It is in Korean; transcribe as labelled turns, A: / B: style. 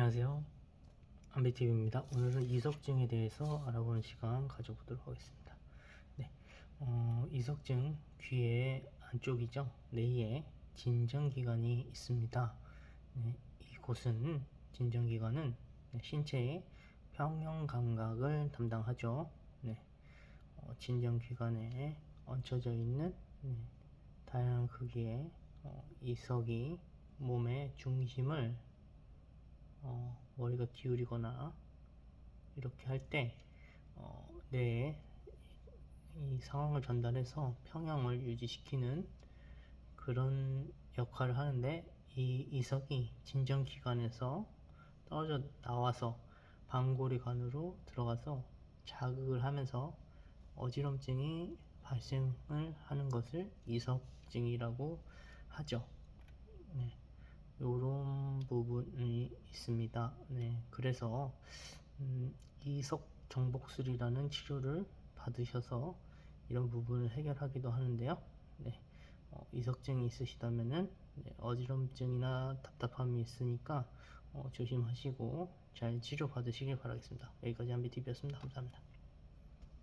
A: 안녕하세요. 안비TV입니다. 오늘은 이석증에 대해서 알아보는 시간 가져보도록 하겠습니다. 네, 어, 이석증 귀의 안쪽이죠. 뇌에 진정기관이 있습니다. 네, 이곳은 진정기관은 네, 신체의 평형 감각을 담당하죠. 네, 어, 진정기관에 얹혀져 있는 네, 다양한 크기의 어, 이석이 몸의 중심을 어, 머리가 기울이거나 이렇게 할때 어, 뇌에 이 상황을 전달해서 평형을 유지시키는 그런 역할을 하는데 이 이석이 진정기관에서 떨어져 나와서 방골이관으로 들어가서 자극을 하면서 어지럼증이 발생을 하는 것을 이석증이라고 하죠. 네. 요런 부분이 있습니다. 네. 그래서 음, 이석 정복술이라는 치료를 받으셔서 이런 부분을 해결하기도 하는데요. 네. 어, 이석증이 있으시다면은 네, 어지럼증이나 답답함이 있으니까 어, 조심하시고 잘 치료 받으시길 바라겠습니다. 여기까지 한비TV였습니다. 감사합니다.